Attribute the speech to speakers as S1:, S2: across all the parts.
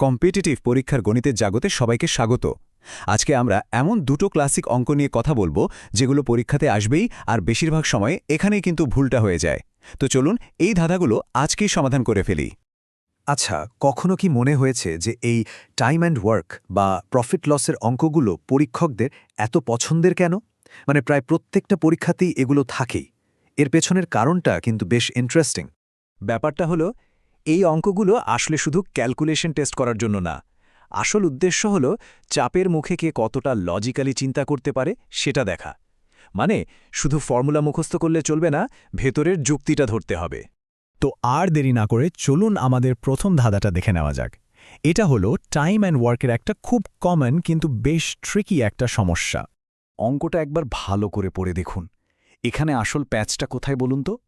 S1: Competitive পরীক্ষার গণিতের জাগতে সবাইকে স্বাগত। আজকে আমরা এমন দুটো ক্লাসিক অঙ্ক নিয়ে কথা বলব, যেগুলো পরীক্ষাতে আসবেই আর বেশিরভাগ সময় এখানেই কিন্তু ভুলটা হয়ে যায়। তো চলুন, এই ধাঁধাগুলো আজকেই সমাধান করে ফেলি।
S2: আচ্ছা কখনো কি মনে হয়েছে যে এই টাইম অ্যান্ড ওয়ার্ক বা প্রফিট লসের অঙ্কগুলো পরীক্ষকদের এত পছন্দের কেন? মানে প্রায় প্রত্যেকটা পরীক্ষাতেই এগুলো থাকেই। এর পেছনের কারণটা কিন্তু বেশ ইন্টারেস্টিং
S3: ব্যাপারটা হলো এই অঙ্কগুলো আসলে শুধু ক্যালকুলেশন টেস্ট করার জন্য না। আসল উদ্দেশ্য হল চাপের মুখে কে কতটা লজিক্যালি চিন্তা করতে পারে সেটা দেখা। মানে শুধু ফর্মুলা মুখস্থ করলে চলবে না, ভেতরের যুক্তিটা ধরতে হবে।
S4: তো আর দেরি না করে চলুন আমাদের প্রথম ধাঁধাটা দেখে নেওয়া যাক। এটা হলো টাইম অ্যান্ড ওয়ার্কের একটা খুব কমন কিন্তু বেশ ট্রিকি একটা সমস্যা।
S3: অঙ্কটা একবার ভালো করে পড়ে দেখুন। এখানে আসল প্যাচটা কোথায় বলুন তো?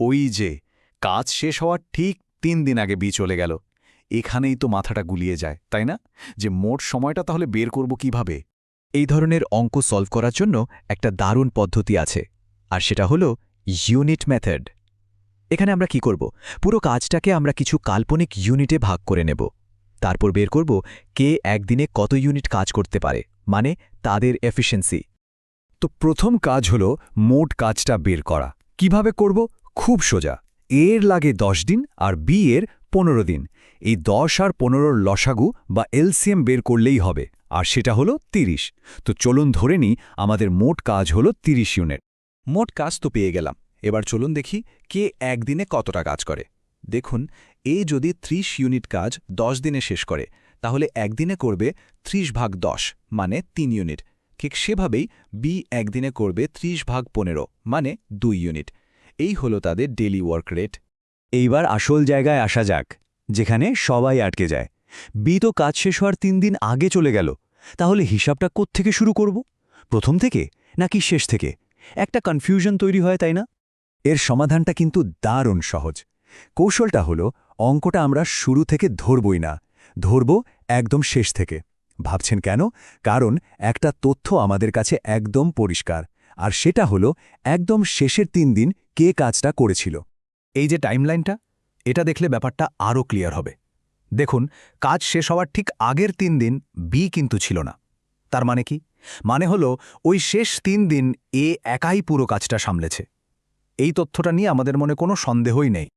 S3: ওই যে, কাজ শেষ হওয়ার ঠিক তিন দিন আগে বি চলে গেল। এখানেই তো মাথাটা গুলিয়ে যায়, তাই না? যে মোট সময়টা তাহলে বের করব কীভাবে?
S2: এই ধরনের অঙ্ক সলভ করার জন্য একটা দারুণ পদ্ধতি আছে, আর সেটা হলো ইউনিট মেথড এখানে আমরা কি করব? পুরো কাজটাকে আমরা কিছু কাল্পনিক ইউনিটে ভাগ করে নেব। তারপর বের করব কে একদিনে কত ইউনিট কাজ করতে পারে মানে তাদের এফিসিয়েন্সি
S1: তো প্রথম কাজ হল মোট কাজটা বের করা। কীভাবে করব? খুব সোজা। এর লাগে দশ দিন আর বি এর পনেরো দিন। এই দশ আর পনেরোর লসাগু বা এলসিএম বের করলেই হবে, আর সেটা হলো ৩০ তো চলুন ধরে নিই, আমাদের মোট কাজ হলো ৩০ ইউনিট।
S3: মোট কাজ তো পেয়ে গেলাম। এবার চলুন দেখি কে একদিনে কতটা কাজ করে। দেখুন, এ যদি ৩০ ইউনিট কাজ ১০ দিনে শেষ করে, তাহলে একদিনে করবে ৩০ ভাগ ১০ মানে ৩ ইউনিট। ঠিক সেভাবেই বি একদিনে করবে ৩০ ভাগ ১৫ মানে দুই ইউনিট। এই হলো তাদের ডেলি ওয়ার্ক রেট
S1: এইবার আসল জায়গায় আসা যাক, যেখানে সবাই আটকে যায়। বি তো কাজ শেষ হওয়ার তিন দিন আগে চলে গেল, তাহলে হিসাবটা থেকে শুরু করব? প্রথম থেকে নাকি শেষ থেকে? একটা কনফিউশন তৈরি হয়, তাই না? এর সমাধানটা কিন্তু দারুণ সহজ। কৌশলটা হলো, অঙ্কটা আমরা শুরু থেকে ধরবই না, ধরব একদম শেষ থেকে। ভাবছেন কেন? কারণ একটা তথ্য আমাদের কাছে একদম পরিষ্কার আর সেটা হলো, একদম শেষের তিন দিন কে কাজটা করেছিল।
S2: এই যে টাইমলাইনটা, এটা দেখলে ব্যাপারটা আরও ক্লিয়ার হবে। দেখুন, কাজ শেষ হওয়ার ঠিক আগের তিন দিন বি কিন্তু ছিল না। তার মানে কি? মানে হলো, ওই শেষ তিন দিন এ একাই পুরো কাজটা সামলেছে। এই তথ্যটা নিয়ে আমাদের মনে কোনো সন্দেহই নেই।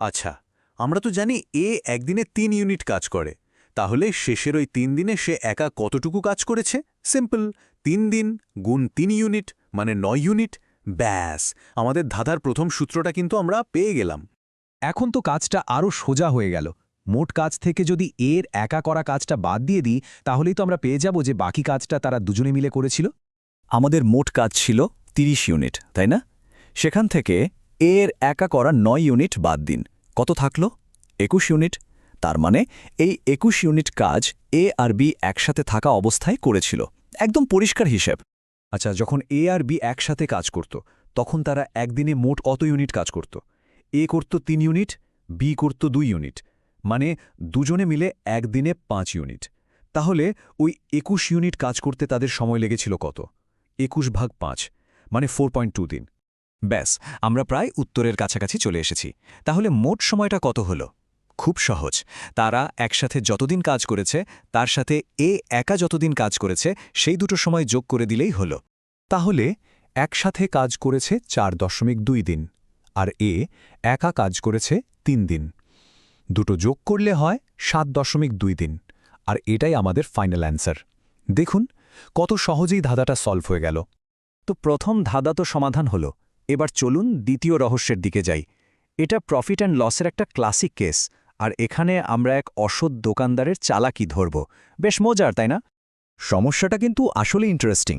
S3: আচ্ছা আমরা তো জানি এ একদিনে তিন ইউনিট কাজ করে। তাহলে শেষের ওই তিন দিনে সে একা কতটুকু কাজ করেছে? সিম্পল তিন দিন গুণ তিন ইউনিট মানে নয় ইউনিট ব্যাস। আমাদের ধাঁধার প্রথম সূত্রটা কিন্তু আমরা পেয়ে গেলাম।
S4: এখন তো কাজটা আরও সোজা হয়ে গেল। মোট কাজ থেকে যদি এর একা করা কাজটা বাদ দিয়ে দিই, তাহলেই তো আমরা পেয়ে যাব যে বাকি কাজটা তারা দুজনে মিলে করেছিল।
S1: আমাদের মোট কাজ ছিল ৩০ ইউনিট তাই না? সেখান থেকে এর একা করা নয় ইউনিট বাদ দিন। কত থাকল? একুশ ইউনিট তার মানে এই একুশ ইউনিট কাজ এ আর বি একসাথে থাকা অবস্থায় করেছিল। একদম পরিষ্কার হিসেব। আচ্ছা যখন এ আর বি একসাথে কাজ করত, তখন তারা একদিনে মোট কত ইউনিট কাজ করত? এ করত তিন ইউনিট বি করত দুই ইউনিট। মানে দুজনে মিলে একদিনে পাঁচ ইউনিট। তাহলে ওই একুশ ইউনিট কাজ করতে তাদের সময় লেগেছিল কত? একুশ ভাগ পাঁচ মানে ফোর দিন। ব্যাস, আমরা প্রায় উত্তরের কাছাকাছি চলে এসেছি। তাহলে মোট সময়টা কত হল? খুব সহজ। তারা একসাথে যতদিন কাজ করেছে, তার সাথে এ একা যতদিন কাজ করেছে, সেই দুটো সময় যোগ করে দিলেই হল। তাহলে, একসাথে কাজ করেছে চার দশমিক দুই দিন, আর এ একা কাজ করেছে তিন দিন। দুটো যোগ করলে হয় সাত দশমিক দুই দিন, আর এটাই আমাদের ফাইনাল অ্যান্সার দেখুন, কত সহজেই ধাঁধাটা সলভ হয়ে গেল। তো প্রথম ধাঁধা তো সমাধান হলো, এবার চলুন দ্বিতীয় রহস্যের দিকে যাই। এটা প্রফিট অ্যান্ড লসের একটা ক্লাসিক কেস আর এখানে আমরা এক অসৎ দোকানদারের চালাকি ধরব। বেশ মজার, তাই না? সমস্যাটা কিন্তু আসলে ইন্টারেস্টিং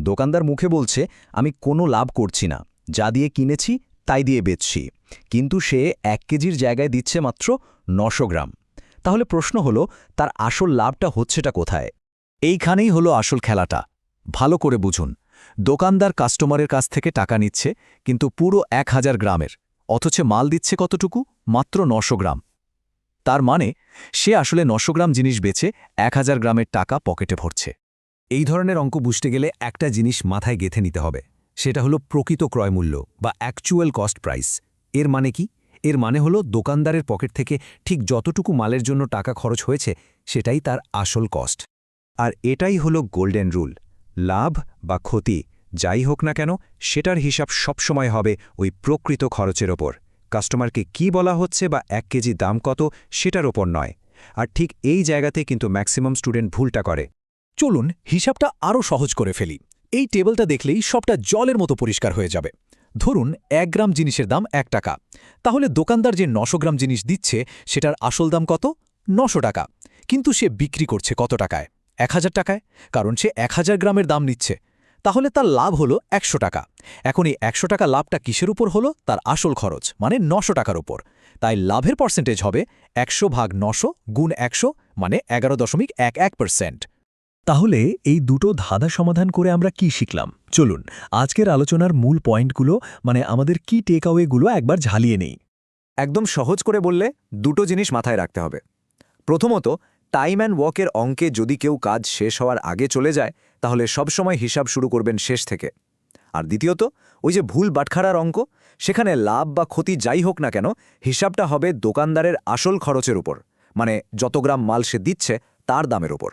S1: দোকানদার মুখে বলছে, আমি কোনো লাভ করছি না। যা দিয়ে কিনেছি, তাই দিয়ে বেচছি। কিন্তু সে এক কেজির জায়গায় দিচ্ছে মাত্র নশো গ্রাম। তাহলে প্রশ্ন হলো, তার আসল লাভটা হচ্ছেটা কোথায়? এইখানেই হলো আসল খেলাটা। ভালো করে বুঝুন। দোকানদার কাস্টমারের কাছ থেকে টাকা নিচ্ছে, কিন্তু পুরো এক হাজার গ্রামের। অথচ মাল দিচ্ছে কতটুকু? মাত্র নশো গ্রাম। তার মানে সে আসলে নশো গ্রাম জিনিস বেচে এক হাজার গ্রামের টাকা পকেটে ভরছে। এই ধরনের অঙ্ক বুঝতে গেলে একটা জিনিস মাথায় গেথে নিতে হবে। সেটা হলো প্রকৃত ক্রয়মূল্য বা অ্যাকচুয়াল কস্ট প্রাইস এর মানে কি?
S5: এর মানে হলো দোকানদারের পকেট থেকে ঠিক যতটুকু মালের জন্য টাকা খরচ হয়েছে, সেটাই তার আসল কস্ট
S2: আর এটাই হলো গোল্ডেন রুল লাভ বা ক্ষতি, যাই হোক না কেন, সেটার হিসাব সবসময় হবে ওই প্রকৃত খরচের ওপর। কাস্টমারকে কি বলা হচ্ছে বা এক কেজি দাম কত সেটার ওপর নয়। আর ঠিক এই জায়গাতে কিন্তু ম্যাক্সিমাম স্টুডেন্ট ভুলটা করে।
S5: চলুন হিসাবটা আরও সহজ করে ফেলি। এই টেবিলটা দেখলেই সবটা জলের মতো পরিষ্কার হয়ে যাবে। ধরুন এক গ্রাম জিনিসের দাম এক টাকা। তাহলে দোকানদার যে নশো গ্রাম জিনিস দিচ্ছে, সেটার আসল দাম কত? নশো টাকা। কিন্তু সে বিক্রি করছে কত টাকায়? এক হাজার টাকায়? কারণ সে এক হাজার গ্রামের দাম নিচ্ছে। তাহলে তার লাভ হলো একশো টাকা। এখন এই একশো টাকা লাভটা কিসের উপর হলো? তার আসল খরচ মানে নশো টাকার উপর। তাই লাভের পার্সেন্টেজ হবে একশো ভাগ নশো গুণ একশো মানে এগারো দশমিক এক এক পার্সেন্ট
S4: তাহলে এই দুটো ধাঁধা সমাধান করে আমরা কি শিখলাম? চলুন, আজকের আলোচনার মূল পয়েন্টগুলো মানে আমাদের কি টেক আওয়েগুলো একবার ঝালিয়ে নেই।
S1: একদম সহজ করে বললে দুটো জিনিস মাথায় রাখতে হবে। প্রথমত টাইম অ্যান্ড ওয়াকের অঙ্কে যদি কেউ কাজ শেষ হওয়ার আগে চলে যায়, তাহলে সবসময় হিসাব শুরু করবেন শেষ থেকে। আর দ্বিতীয়ত, ওই যে ভুল বাটখারার অঙ্ক, সেখানে লাভ বা ক্ষতি যাই হোক না কেন, হিসাবটা হবে দোকানদারের আসল খরচের উপর মানে যত গ্রাম মাল সে দিচ্ছে তার দামের উপর।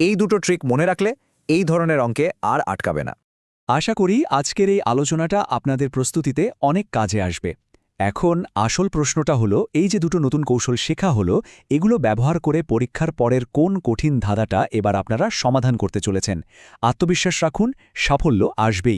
S1: এই দুটো ট্রিক মনে রাখলে এই ধরনের অঙ্কে আর আটকাবে না।
S3: আশা করি আজকের এই আলোচনাটা আপনাদের প্রস্তুতিতে অনেক কাজে আসবে। এখন আসল প্রশ্নটা হলো, এই যে দুটো নতুন কৌশল শেখা হলো, এগুলো ব্যবহার করে পরীক্ষার পরের কোন কঠিন ধাঁধাটা এবার আপনারা সমাধান করতে চলেছেন। আত্মবিশ্বাস রাখুন, সাফল্য আসবেই।